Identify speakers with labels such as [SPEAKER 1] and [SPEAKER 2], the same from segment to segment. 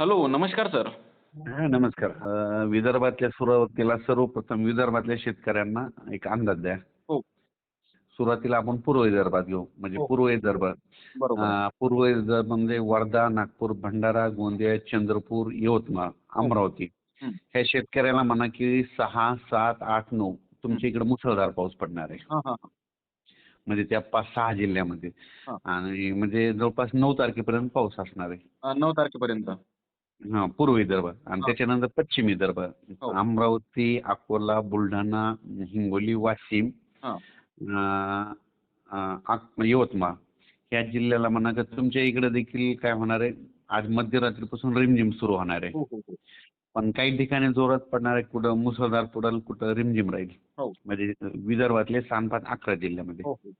[SPEAKER 1] Hello नमस्कार sir.
[SPEAKER 2] हा नमस्कार. विदर्भातल्या सुरुवातीला सर्वप्रथम विदर्भातल्या शेतकऱ्यांना एक अंदाज द्या.
[SPEAKER 1] हो.
[SPEAKER 2] सुरुवातीला आपण पूर्व विदर्भात घेऊ. म्हणजे
[SPEAKER 1] हो.
[SPEAKER 2] पूर्व विदर्भ.
[SPEAKER 1] बरोबर.
[SPEAKER 2] अ, पूर्व विदर्भ म्हणजे वर्धा नागपूर भंडारा गोंदिया चंद्रपूर यवतमाळ अमरावती.
[SPEAKER 1] हं.
[SPEAKER 2] ह्या शेतकऱ्याला म्हणा की सहा सात आठ नऊ तुमच्या इकडे मुसळधार पाऊस पडणार आहे.
[SPEAKER 1] हां हां हां.
[SPEAKER 2] म्हणजे त्या पाच सहा जिल्ह्यामध्ये.
[SPEAKER 1] हा.
[SPEAKER 2] आणि म्हणजे जवळपास नऊ तारखेपर्यंत पाऊस असणार आहे.
[SPEAKER 1] अ, नऊ तारखेपर्यंत.
[SPEAKER 2] हा पूर्व विदर्भ आणि. त्याच्यानंतर पश्चिम विदर्भ
[SPEAKER 1] हो.
[SPEAKER 2] अमरावती अकोला बुलढाणा हिंगोली वाशिम यवतमाळ. ह्या जिल्ह्याला म्हणा का तुमच्या इकडे देखील काय होणार आहे? आज मध्यरात्रीपासून रिमझिम सुरू होणार आहे.
[SPEAKER 1] हो हो
[SPEAKER 2] पण काही ठिकाणी जोरात पडणार आहे कुठं? मुसळधार पडेल कुठं रिमझिम राहील. म्हणजे विदर्भातले सात अकरा जिल्ह्यामध्ये.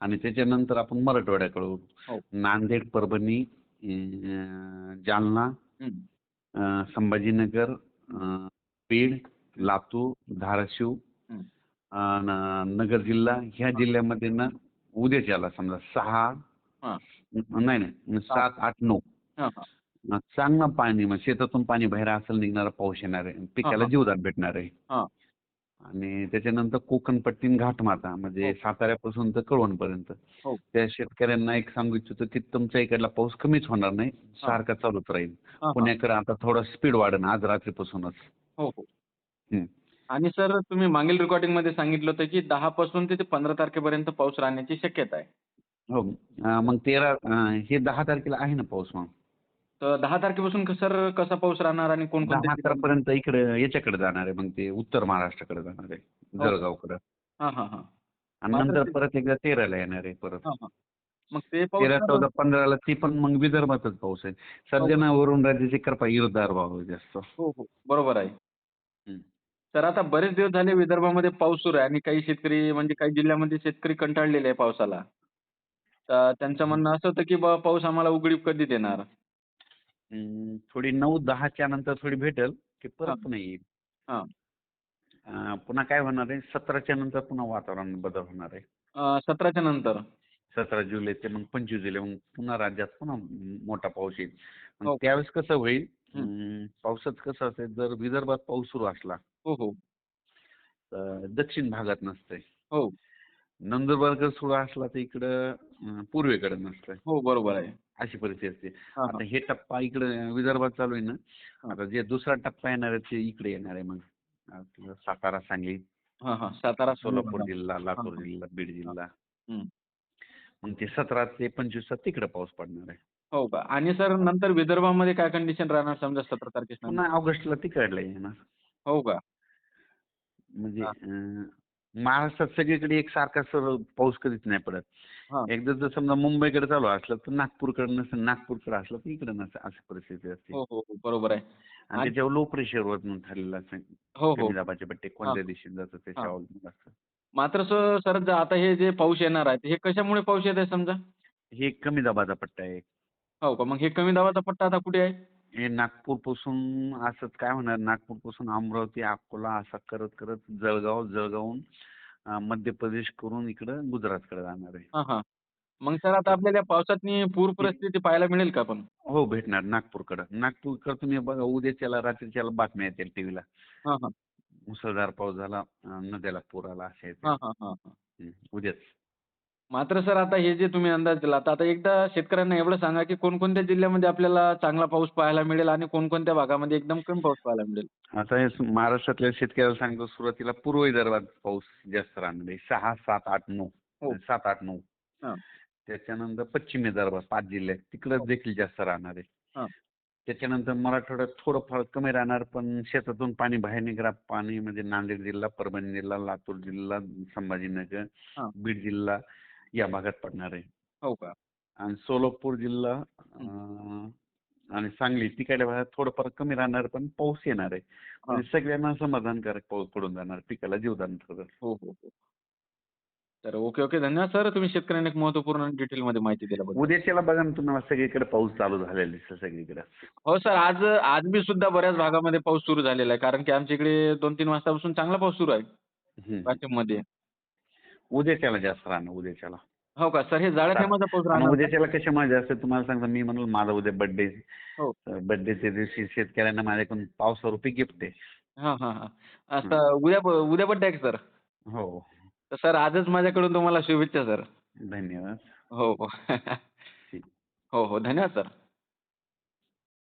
[SPEAKER 2] आणि त्याच्यानंतर आपण मराठवाड्याकडे. नांदेड परभणी जालना संभाजीनगर बीड लातूर धाराशिव नगर जिल्हा ह्या जिल्ह्यामध्ये ना उद्याच्याला समजा सहा नाही नाही सात आठ नऊ. चांगलं पाणी म्हणजे शेतातून पाणी बाहेर असेल निघणारा पाऊस येणार आहे. पिकाला. जीवदान भेटणार आहे. आणि त्याच्यानंतर कोकण पट्टीन घाटमाता म्हणजे
[SPEAKER 1] हो.
[SPEAKER 2] साताऱ्यापासून तर कळवणपर्यंत.
[SPEAKER 1] हो.
[SPEAKER 2] त्या शेतकऱ्यांना एक सांगू इच्छितो की तुमच्या इकडला पाऊस कमीच होणार नाही सारखा चालूच राहील. पुण्याकडे आता थोडा स्पीड वाढेल आज रात्रीपासूनच.
[SPEAKER 1] हो. आणि सर तुम्ही मागील रेकॉर्डिंगमध्ये सांगितलं होतं की दहा पासून ते पंधरा तारखेपर्यंत पाऊस राहण्याची शक्यता आहे.
[SPEAKER 2] हो. मग तेरा हे दहा तारखेला आहे ना पाऊस मग?
[SPEAKER 1] तर दहा तारखेपासून सर कसा पाऊस राहणार आणि
[SPEAKER 2] दहा
[SPEAKER 1] कोणकोणते जिल्हे-
[SPEAKER 2] अकरापर्यंत इकडे याच्याकडे जाणार आहे मग ते उत्तर महाराष्ट्राकडे जाणार आहे
[SPEAKER 1] हो.
[SPEAKER 2] जळगावकडे.
[SPEAKER 1] हां हां हां.
[SPEAKER 2] आणि नंतर परत एकदा तेराला येणार आहे परत.
[SPEAKER 1] हां हां. मग ते
[SPEAKER 2] तेरा चौदा पंधराला ती पण मग विदर्भातच पाऊस आहे. सध्या ना वरून राज्याची कृपा इरदार भाव जास्त.
[SPEAKER 1] हो हो. बरोबर आहे.
[SPEAKER 2] हं.
[SPEAKER 1] तर आता बरेच दिवस झाले विदर्भामध्ये पाऊस सुरू आहे आणि काही शेतकरी म्हणजे काही जिल्ह्यामध्ये शेतकरी कंटाळलेले आहे पावसाला. तर त्यांचं म्हणणं असं होतं की पाऊस आम्हाला उघडीप कधी देणार?
[SPEAKER 2] थोडी नऊ दहाच्या नंतर थोडी भेटेल की परत. पुन्हा येईल.
[SPEAKER 1] हां.
[SPEAKER 2] पुन्हा काय होणार आहे? सतराच्या नंतर पुन्हा वातावरण बदल होणार आहे.
[SPEAKER 1] सतराच्या नंतर.
[SPEAKER 2] सतरा जुलै ते मग पंचवीस जुलै मग पुन्हा राज्यात पुन्हा मोठा पाऊस येईल.
[SPEAKER 1] हो.
[SPEAKER 2] मग त्यावेळेस कसं होईल? पावसाचं कसं असेल जर विदर्भात पाऊस सुरू असला
[SPEAKER 1] हो हो.
[SPEAKER 2] तर दक्षिण भागात नसतंय.
[SPEAKER 1] हो.
[SPEAKER 2] नंदुरबार जर सुरू असला तर इकडं पूर्वेकडे नसतंय.
[SPEAKER 1] हो बरोबर आहे.
[SPEAKER 2] अशी परिस्थिती असते. आता
[SPEAKER 1] हां
[SPEAKER 2] टप्पा इकडे विदर्भात चालू आहे ना. आता जे दुसरा टप्पा येणार आहे ते इकडे येणार आहे मग. सातारा सांगली.
[SPEAKER 1] हां हां. सातारा
[SPEAKER 2] सोलापूर जिल्हा लातूर. जिल्हा बीड जिल्हा. मग ते सतरा ते पंचवीस तिकडे पाऊस पडणार आहे.
[SPEAKER 1] हो का? आणि सर नंतर विदर्भामध्ये काय कंडिशन राहणार? समजा सतरा?
[SPEAKER 2] पुन्हा ऑगस्टला तिकडला येणार.
[SPEAKER 1] हो का?
[SPEAKER 2] म्हणजे महाराष्ट्रात सगळीकडे एक सारखा सर पाऊस कधीच नाही पडत. एकदा जर समजा मुंबईकडे चालू असलं तर नागपूरकडे नसेल नागपूरकडे असलं तर इकडे नसेल अशी परिस्थिती असते.
[SPEAKER 1] हो हो हो बरोबर आहे.
[SPEAKER 2] आणि
[SPEAKER 1] आणि-
[SPEAKER 2] त्याच्यावर लो प्रेशरवर म्हणून ठरलेलं असतं.
[SPEAKER 1] हो हो.
[SPEAKER 2] कमी दाबाचे पट्टे कोणत्या दिशेने जातं त्याच्यावर अवलंबून असतं
[SPEAKER 1] मात्र सर सर ज- आता हे जे पाऊस येणार आहे हे कशामुळे पाऊस येत आहे समजा?
[SPEAKER 2] हे कमी दाबाचा पट्टा आहे.
[SPEAKER 1] हो का? मग हे कमी दाबाचा पट्टा आता कुठे आहे?
[SPEAKER 2] हे नागपूरपासून असंच काय होणार? नागपूरपासून अमरावती अकोला असं करत करत जळगाव जळगावहून अं, मध्य प्रदेश करून इकडं गुजरातकडे जाणार आहे.
[SPEAKER 1] हां हां. मग सर आता आपल्याला पावसातनी पूर परिस्थिती पाहायला मिळेल का पण?
[SPEAKER 2] हो भेटणार नागपूरकडं. नागपूरकडं तुम्ही बघा उद्याच्याला रात्रीच्याला बातम्या येतील टीव्हीला.
[SPEAKER 1] हां हां.
[SPEAKER 2] मुसळधार पाऊस झाला अं, नद्याला पूर आला असे
[SPEAKER 1] हां हां हां हां.
[SPEAKER 2] हं, उद्याच.
[SPEAKER 1] मात्र सर आता हे जे तुम्ही अंदाज दिला तर आता एकदा शेतकऱ्यांना एवढं सांगा की कोणकोणत्या जिल्ह्यामध्ये आपल्याला चांगला पाऊस पाहायला मिळेल आणि कोणकोणत्या भागामध्ये एकदम कमी पाऊस पाहायला मिळेल?
[SPEAKER 2] आता हे महाराष्ट्रातल्या शेतकऱ्याला सांगतो सुरुवातीला पूर्व विदर्भात पाऊस जास्त राहणार आहे सहा सात आठ नऊ
[SPEAKER 1] हो.
[SPEAKER 2] सात आठ नऊ.
[SPEAKER 1] हां.
[SPEAKER 2] त्याच्यानंतर पश्चिम विदर्भात पाच जिल्हे तिकडं देखील जास्त राहणार आहे.
[SPEAKER 1] हां.
[SPEAKER 2] त्याच्यानंतर मराठवाड्यात थोडंफार कमी राहणार पण शेतातून पाणी बाहेर निघणार. पाणी म्हणजे नांदेड जिल्हा परभणी जिल्हा लातूर जिल्हा संभाजीनगर
[SPEAKER 1] हां.
[SPEAKER 2] बीड जिल्हा या भागात पडणार आहे.
[SPEAKER 1] हो का?
[SPEAKER 2] आणि सोलापूर जिल्हा अं, आणि सांगली तिकडल्या भागात थोडंफार कमी राहणार पण पाऊस येणार आहे. म्हणजे सगळ्यांना समाधानकारक पाऊस पडून जाणार पिकाला जीवदान ठरल
[SPEAKER 1] हो हो हो. तर ओके ओके. धन्यवाद सर. तुम्ही शेतकऱ्यांना एक महत्त्वपूर्ण डिटेलमध्ये माहिती दिल्याबद्दल.
[SPEAKER 2] उद्याच्याला बघा ना तुम्हाला सगळीकडे पाऊस चालू झालेला दिसतो सगळीकडे.
[SPEAKER 1] हो सर आज आज बी सुद्धा बऱ्याच भागामध्ये पाऊस सुरू झालेला आहे कारण की आमच्या इकडे दोन तीन वाजतापासून चांगला पाऊस सुरू आहे.
[SPEAKER 2] हम्म.
[SPEAKER 1] वाशिममध्ये
[SPEAKER 2] उद्याच्याला जास्त राहणार उद्याच्याला.
[SPEAKER 1] हो का? सर हे
[SPEAKER 2] सात.
[SPEAKER 1] थेंबाचा पाऊस
[SPEAKER 2] आणि
[SPEAKER 1] राहणार?
[SPEAKER 2] उद्याच्याला कशी मजा असते तुम्हाला सांगतो मी म्हणून माझा उद्या बर्थडे
[SPEAKER 1] हो.
[SPEAKER 2] बर्थडेच्या दिवशी शेतकऱ्यांना माझ्याकडून पावसारूपी गिफ्ट आहे.
[SPEAKER 1] हा हा हा. आता उद्या उद्या बड्डे आहे सर?
[SPEAKER 2] हो.
[SPEAKER 1] तर सर आजच माझ्याकडून तुम्हाला शुभेच्छा सर.
[SPEAKER 2] धन्यवाद.
[SPEAKER 1] हो हो. हो हो. धन्यवाद सर.